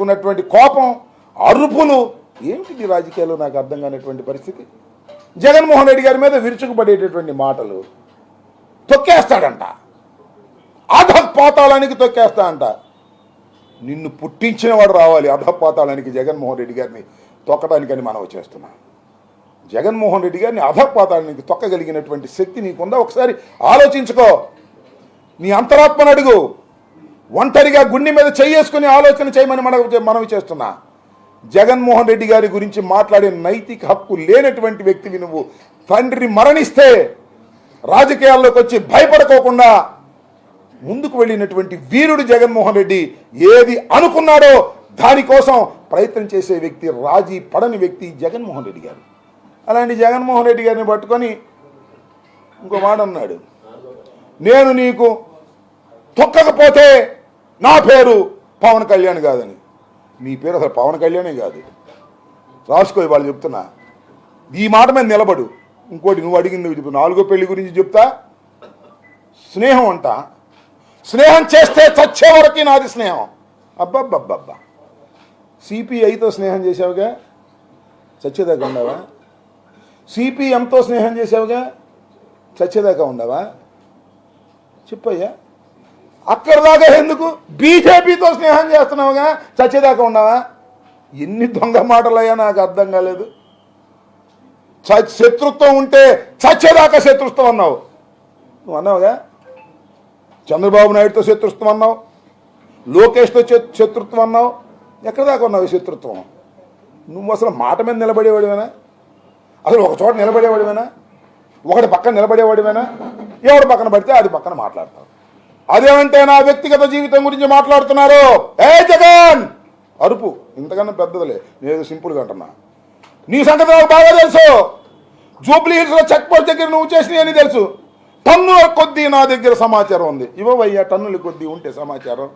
ఉన్నటువంటి కోపం అరుపులు ఏమిటి రాజకీయాల్లో నాకు అర్థం కానిటువంటి పరిస్థితి? జగన్మోహన్ రెడ్డి గారి మీద విరుచుకుపడేటటువంటి మాటలు తొక్కేస్తాడంట. అధపాతాళానికి తొక్కేస్తా అంట నిన్ను పుట్టించిన వాడు రావాలి అధపాతాళానికి జగన్మోహన్ రెడ్డి గారిని తొక్కడానికని మనం చేస్తున్నాం జగన్మోహన్ రెడ్డి గారిని అధపాతాళానికి తొక్కగలిగినటువంటి శక్తి నీకుందా? ఒకసారి ఆలోచించుకో. నీ అంతరాత్మను అడుగు. ఒంటరిగా గుండె మీద చేసుకుని ఆలోచన చేయమని మన మనవి చేస్తున్నా. జగన్మోహన్ రెడ్డి గారి గురించి మాట్లాడే నైతిక హక్కు లేనటువంటి వ్యక్తివి నువ్వు. తండ్రి మరణిస్తే రాజకీయాల్లోకి వచ్చి భయపడుకోకుండా ముందుకు వెళ్ళినటువంటి వీరుడు జగన్మోహన్ రెడ్డి ఏది అనుకున్నాడో దానికోసం ప్రయత్నం చేసే వ్యక్తి రాజీ పడని వ్యక్తి జగన్మోహన్ రెడ్డి గారు. అలాంటి జగన్మోహన్ రెడ్డి గారిని పట్టుకొని ఇంకో మాట అన్నాడు నేను నీకు తొక్కకపోతే నా పేరు పవన్ కళ్యాణ్ కాదని. మీ పేరు అసలు పవన్ కళ్యాణే కాదు. రాసుకో వాళ్ళు చెప్తున్నా. ఈ మాట మీద నిలబడు. ఇంకోటి నువ్వు అడిగింది చెప్పు. నాలుగో పెళ్ళి గురించి చెప్తా. స్నేహం అంట. స్నేహం చేస్తే చచ్చే వరకు నాది స్నేహం. అబ్బబ్బబ్బబ్బా. సిపిఐతో స్నేహం చేసావుగా చచ్చేదాకా ఉండవా సిపిఎంతో స్నేహం చేసావుగా చచ్చేదాకా ఉండవా చెప్పయ్యా. అక్కడదాకా ఎందుకు? బీజేపీతో స్నేహం చేస్తున్నావుగా చచ్చేదాకా ఉన్నావా? ఎన్ని దొంగ మాటలయ్యా నాకు అర్థం కాలేదు. చ- శత్రుత్వం ఉంటే చచ్చేదాకా శత్రుత్వం అన్నావు. నువ్వు అన్నావుగా? చంద్రబాబు నాయుడుతో శత్రుత్వం అన్నావు. లోకేష్తో శత్రుత్వం అన్నావు. ఎక్కడ దాకా ఉన్నావు ఈ శత్రుత్వం? నువ్వు అసలు మాట మీద నిలబడేవాడివేనా? అసలు ఒక చోట నిలబడేవాడివేనా? ఒకటి పక్కన నిలబడేవాడివేనా? ఎవడు పక్కన పడితే అది పక్కన మాట్లాడతావు. అదేమంటే నా వ్యక్తిగత జీవితం గురించి మాట్లాడుతున్నారు? ఏ జగన్! అరుపు. ఇంతకన్నా పెద్దదిలే. నేను సింపుల్గా అంటున్నా. నీ సంగతి నాకు బాగా తెలుసు. జూబ్లీ హిల్స్లో చెక్ పోస్ట్ దగ్గర నువ్వు చేసినాయి అని తెలుసు. టన్నుల కొద్దీ నా దగ్గర సమాచారం ఉంది. ఇవ్వవయ్యా టన్నుల కొద్దీ ఉంటే సమాచారం.